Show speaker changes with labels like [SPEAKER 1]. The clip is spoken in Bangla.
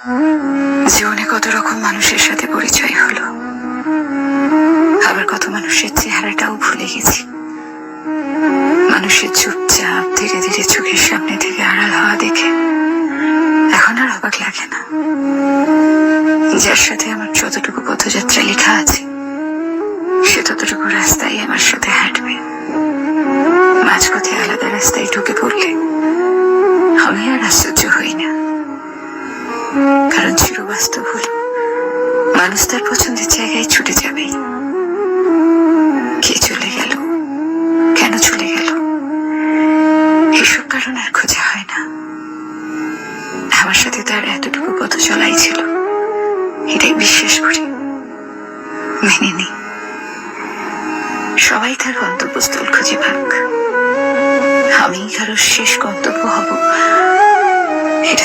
[SPEAKER 1] জীবনে কত রকম মানুষের সাথে পরিচয় হলো। আবার কত মানুষের চেহারাটাও ভুলে গেছি। মানুষের চুপচাপ, ধীরে ধীরে চোখের সামনে থেকে আড়াল হওয়া দেখে এখন আর অবাক লাগে না। যার সাথে আমার যতটুকু পথযাত্রা লেখা আছে, সে ততটুকু রাস্তায় আমার সাথে কারণ চিরবাস্তব হলো। মানুষ তার পছন্দের জায়গায় ছুটে যাবেই কে চলে গেল? কেন চলে গেল? এসব কারণ আর খোঁজা হয় না। আমার সাথে তার এতটুকু পথ চলাই ছিল, এটাই বিশ্বাস করি। মেনে নি। সবাই তার গন্তব্যস্থল খুঁজে পাক। আমি কারও শেষ গন্তব্য হব, এটা